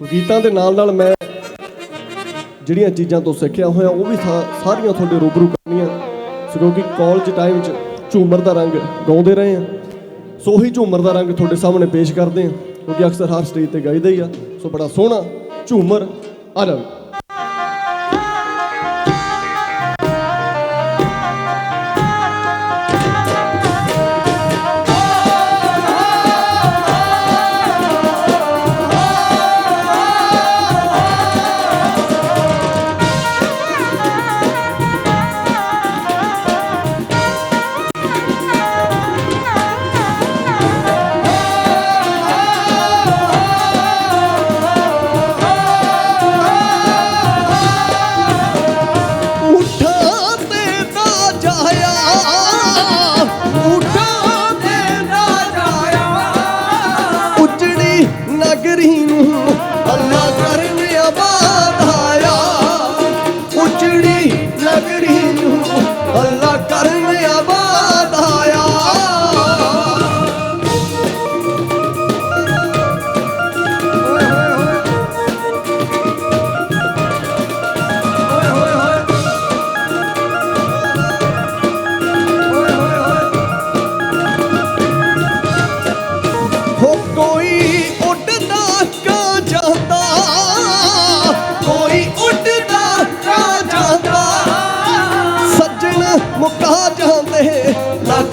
ਸੋ ਗੀਤਾਂ ਦੇ ਨਾਲ ਨਾਲ ਮੈਂ ਜਿਹੜੀਆਂ ਚੀਜ਼ਾਂ ਤੋਂ ਸਿੱਖਿਆ ਹੋਇਆ, ਉਹ ਵੀ ਥਾ- ਸਾਰੀਆਂ ਤੁਹਾਡੇ ਰੂਬਰੂ ਕਰਨੀਆਂ। ਸੋ ਕਿਉਂਕਿ ਕਾਲਜ ਟਾਈਮ 'ਚ ਝੂਮਰ ਦਾ ਰੰਗ ਗਾਉਂਦੇ ਰਹੇ ਆ ਸੋ ਉਹੀ ਝੂਮਰ ਦਾ ਰੰਗ ਤੁਹਾਡੇ ਸਾਹਮਣੇ ਪੇਸ਼ ਕਰਦੇ ਆ ਕਿਉਂਕਿ ਅਕਸਰ ਹਰ ਸਟੇਜ ਤੇ ਗਾਈਦਾ ਹੀ ਆ। ਸੋ ਬੜਾ ਸੋਹਣਾ ਝੂਮਰ ਆ ਜਾਵੇ ਮੁਕਾ ਜਾਂਦੇ ਲੱਗ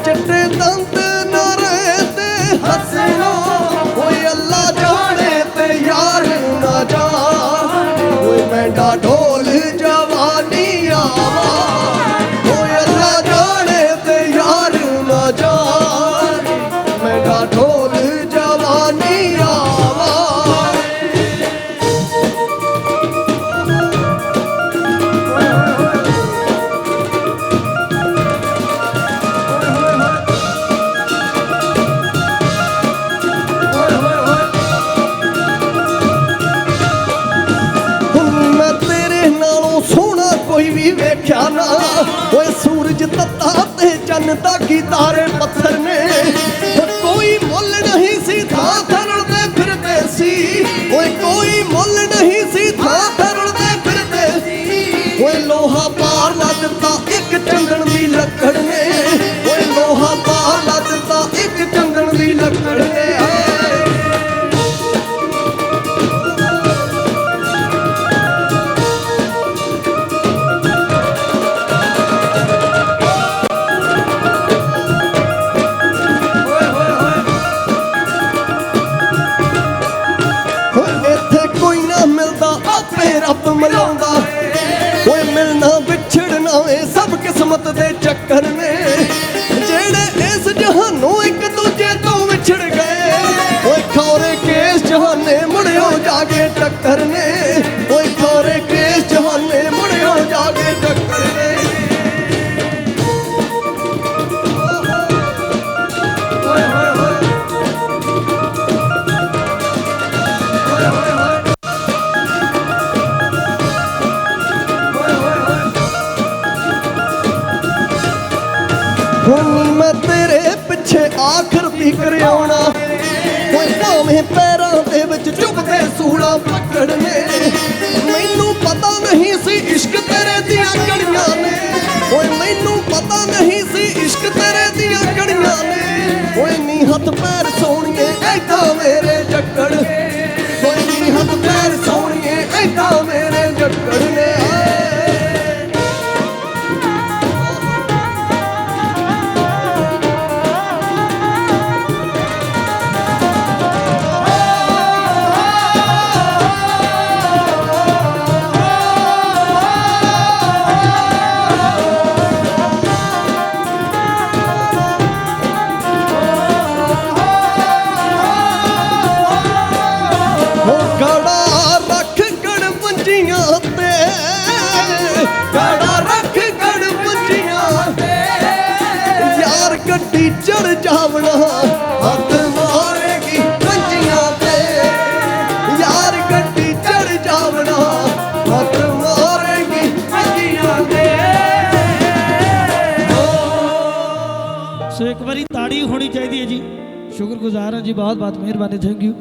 어쨌든 ਪਾਰ ਕਿਸਮਤ ਦੇ ਚੱਕਰ ਨੇ ਜਿਹੜੇ ਇਸ ਜਹਾਨੋਂ ਇੱਕ ਦੂਜੇ ਤੋਂ ਵਿਛੜ ਗਏ। ਓਏ ਖੌਰੇ ਕੇਸ ਜਹਾਨੇ ਮੁੜਿਓ ਜਾ ਕੇ ਟੱਕਰ ਨੇ ਆਖਰ ਵੀ ਆਉਣਾ। ਓਏ ਭਾਵੇਂ ਪੈਰਾਂ ਦੇ ਵਿੱਚ ਚੁੱਭਦੇ ਸੂਲਾ ਪਕੜਨੇ ਮੈਨੂੰ ਪਤਾ ਨਹੀਂ ਸੀ ਇਸ਼ਕ ਤੇਰੇ ਦੀਆਂ ਕੜੀਆਂ ਨੇ। ਓਏ, ਮੈਨੂੰ ਪਤਾ ਨਹੀਂ ਸੀ ਇਸ਼ਕ ਤੇਰੇ ਦੀਆਂ ਕੜੀਆਂ ਨੇ। ਓਏ, ਨੀ ਹੱਥ ਪੈਰ ਸੋਹਣੀਏ ਐਦਾਂ ਮੇਰੇ ਜੱਕੜ। ਚੜ ਜਾਵਣਾ, ਹੱਥ ਮਾਰੇਗੀ ਮੰਜੀਆਂ ਤੇ। ਯਾਰ ਗੱਡੀ ਚੜ ਜਾਵਣਾ, ਹੱਥ ਮਾਰੇਗੀ ਮੰਜੀਆਂ ਤੇ। ਸੋ ਇੱਕ ਵਾਰੀ ਤਾੜੀ ਹੋਣੀ ਚਾਹੀਦੀ ਹੈ ਜੀ। ਸ਼ੁਕਰਗੁਜ਼ਾਰ ਹਾਂ ਜੀ ਬਹੁਤ ਬਹੁਤ ਮਿਹਰਬਾਨੀ ਥੈਂਕ ਯੂ